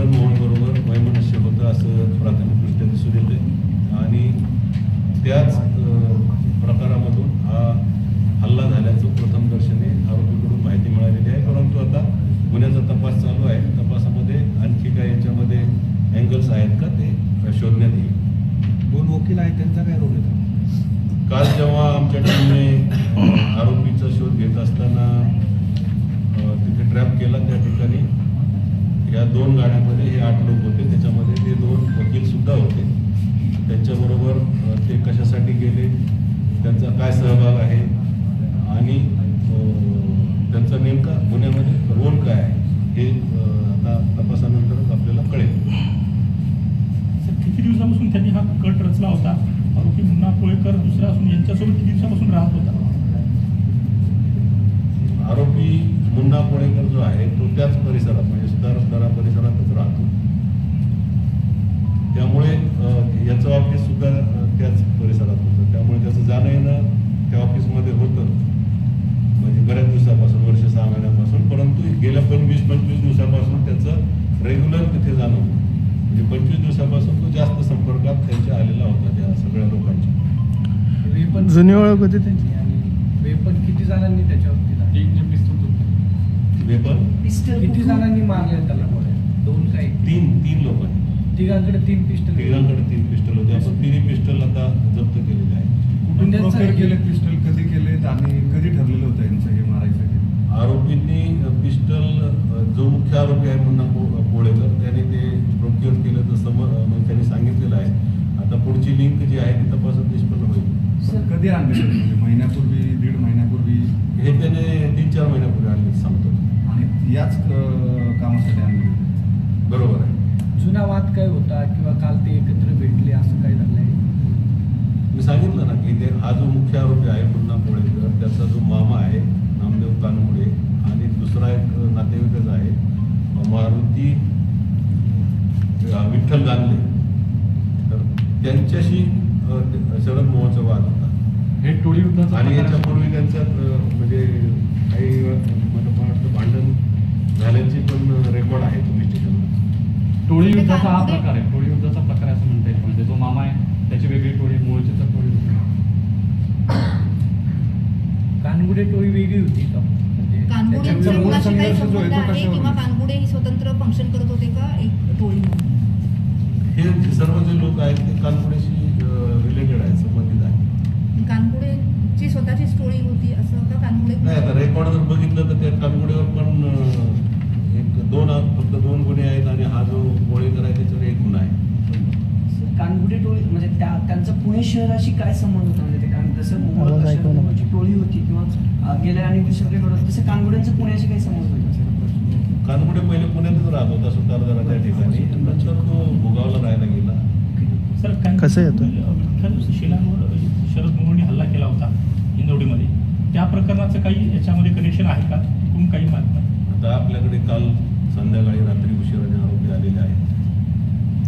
शरद मोहनबरोबर वैमनस्य होतं असं प्राथमिकदृष्ट्या दिसून येते आणि त्याच प्रकारामधून हा हल्ला झाल्याचं प्रथम दर्शनी आरोपीकडून माहिती मिळालेली आहे. परंतु आता गुन्ह्याचा तपास चालू आहे. तपासामध्ये आणखी काय याच्यामध्ये अँगल्स आहेत का ते शोधण्यात येईल. दोन वकील आहेत त्यांचा काय रोल आहे? काल जेव्हा आमच्या टीमने आरोपीचा शोध घेत असताना तिथे ट्रॅप केला त्या ठिकाणी. दोन गाड्यांमध्ये हे आठ लोक होते. त्याच्यामध्ये ते दोन वकील सुद्धा होते. त्यांच्याबरोबर ते कशासाठी गेले त्यांचा काय सहभाग आहे आणि त्यांचा नेमका गुन्ह्यामध्ये रोल काय आहे हे आता तपासानंतरच आपल्याला कळेल. सर, किती दिवसापासून त्यांनी हा कट रचला होता? आरोपी मुन्ना कोळेकर दुसरा असून यांच्यासोबत किती दिवसापासून राहत होता? आरोपी मुन्ना कोळेकर जो आहे तो त्याच परिसरात म्हणजे सुधारदरा परिसरातच राहतो. त्यामुळे याचं ऑफिस सुद्धा त्याच परिसरात होतं. त्यामुळे त्याचं जाणं येणं त्या ऑफिसमध्ये होतं. म्हणजे बऱ्याच दिवसापासून वर्ष सहा महिन्यापासून परंतु गेल्या पण वीस पंचवीस दिवसापासून त्याचं रेग्युलर तिथे जाणं होतं. म्हणजे पंचवीस दिवसापासून तो जास्त संपर्कात त्यांच्या आलेला होता त्या सगळ्या लोकांच्या. वेपन जुनी ओळख होती त्यांची. आणि वेपन किती जणांनी त्याच्यावरती वेपन पिस्टल किती जणांनी मारले त्याला गोळ्या? दोन काय तीन तीन लोकांनी तिघांकडे तीन पिस्टल तिघांकडे तीन पिस्टल होते. आपण तिन्ही पिस्टल आता जप्त केलेले आहे कुठून केले पिस्टल कधी केलेत आणि कधी ठरलेलं होतं यांचं हे मारायचं? आरोपींनी पिस्टल जो मुख्य आरोपी आहे मुन्ना को- कोळेकर त्याने ते प्रोक्युअर केलं तर समोर म्हणजे त्यांनी सांगितलेलं आहे. आता पुढची लिंक जी आहे ती तपासात निष्पन्न होईल. कधी आणलेलं म्हणजे महिन्यापूर्वी दीड महिन्यापूर्वी हे त्याने तीन चार महिन्यापूर्वी आणले सांगतो आणि याच कामासाठी आणलेलं होतं. बरोबर आहे. जुना वाद काय होता किंवा काल ते एकत्र भेटले असं काय झालंय? मी सांगितलं ना की ते हा जो मुख्य आरोपी आहे मुन्ना कोळेकर त्याचा जो मामा आहे नामदेव कानमुडे आणि दुसरा एक नातेवाईकच आहे मारुती विठ्ठल गांधले तर त्यांच्याशी शरद मोहनचा वाद होता. हे टोळी युद्धाचा आणि याच्यापूर्वी त्यांच्यात अ, म्हणजे काही अ, मला वाटतं भांडण झाल्याची पण रेकॉर्ड आहे पोलीस स्टेशनला टोळी युद्धाचा हा प्रकार आहे. टोळी युद्धाचा प्रकार आहे असं म्हणता येईल म्हणजे जो मामा आहे त्याची वेगळी टोळी मूळची तर टोळी होती. कानगुडे टोळी वेगळी होती का? म्हणजे कानगुडेंचा त्याच्यावर मूळ मुलाशी काही संघर्ष जो संबंध आहे तो आहे कशावर किंवा आहे? कानगुडे ही स्वतंत्र फंक्शन करत होते का? एक टोळी म्हणून. हे सर्व जे लोक आहेत ते कानपुडेशी रिलेटेड आहेत संबंधित आहेत. कानगुडेची स्वतःची स्टोरी होती असं का कानगुडे? नाही आता रेकॉर्ड जर बघितलं तर त्या कानगुडेवर पण एक दोन फक्त दोन गुन्हे आहेत आणि हा जो कोळेकर आहे त्याच्यावर एक गुन्हा आहे. कानगुडे टोळी म्हणजे त्या त्यांचा पुणे शहराशी काय संबंध होता? म्हणजे ते कान जसं. शहराची टोळी होती किंवा गेल्या आणि दुसऱ्याकडे होतं तसं कानगुड्यांचा पुण्याशी काही संबंध होता. कानगुडे पहिले पुण्यातच राहत होता सुतारदरा त्या ठिकाणी. नंतर तो भोगावला राहायला गेला. सर काय कसं येतं? शिलांवर शरद मोहनने हल्ला केला होता हिंदवडीमध्ये त्या प्रकरणाचं काही याच्यामध्ये कनेक्शन आहे का? आता आपल्याकडे काल संध्याकाळी रात्री उशिराने आरोपी आलेले आहेत.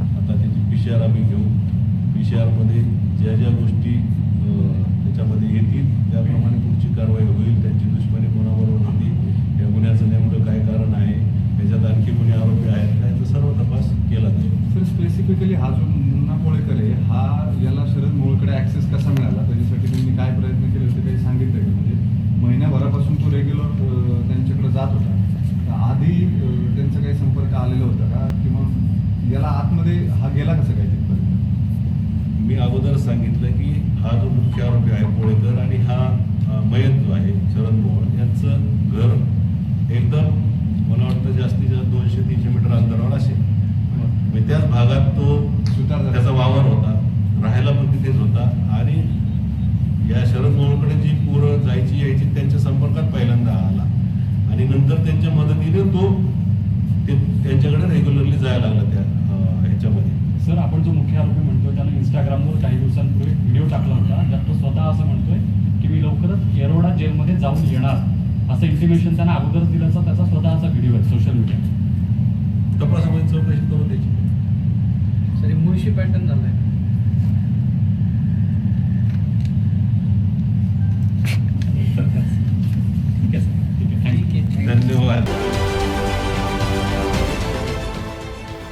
आता त्याची पी सी आर आम्ही घेऊ. पी सी आरमध्ये ज्या ज्या गोष्टी त्याच्यामध्ये येतील त्याप्रमाणे पुढची कारवाई होईल. त्यांची दुश्मनी कोणाबरोबर होती या गुन्ह्याचं नेमकं काय कारण आहे त्याच्यात आणखी कोणी आरोपी आहेत का याचा सर्व तपास केला जाईल. सर स्पेसिफिकली हा जो मुन्ना कोळेकर आहे हा याला शरद मोळकडे ऍक्सेस कसा मिळाला? त्याच्यासाठी त्यांनी काय प्रयत्न केले होते काही सांगितलं म्हणजे महिन्याभरापासून तो रेग्युलर आलेला होता का? किंवा याला आतमध्ये हा गेला कसं काय तिथपर्यंत? मी अगोदर सांगितलं की हा जो मुख्य आरोपी आहे कोळेकर आणि हा मयत जो आहे शरद मोहोळ यांचं घर एकदम मला वाटतं जास्तीत जास्त दोनशे तीनशे मीटर अंतरावर असेल. म्हणजे त्याच भागात तो. त्याचा वावर होता राहायला पण तिथेच होता आणि या शरद मोहोळकडे जी पोरं जायची यायची त्यांच्या संपर्कात पहिल्यांदा आला. आणि नंतर त्यांच्या मदतीने ते त्यांच्याकडे रेग्युलरली जायला लागला त्या ह्याच्यामध्ये. सर आपण जो मुख्य आरोपी म्हणतोय त्यानं इंस्टाग्रामवर काही दिवसांपूर्वी व्हिडिओ टाकला होता. ज्यात तो स्वतः असं म्हणतोय की मी लवकरच येरोडा जेलमध्ये जाऊन येणार. असं इंटिमेशन त्यानं अगोदर दिल्याचा त्याचा स्वतःचा व्हिडिओ आहे सोशल मीडिया तपासामध्ये चौकशी करू त्याची सर मुळशी पॅटर्न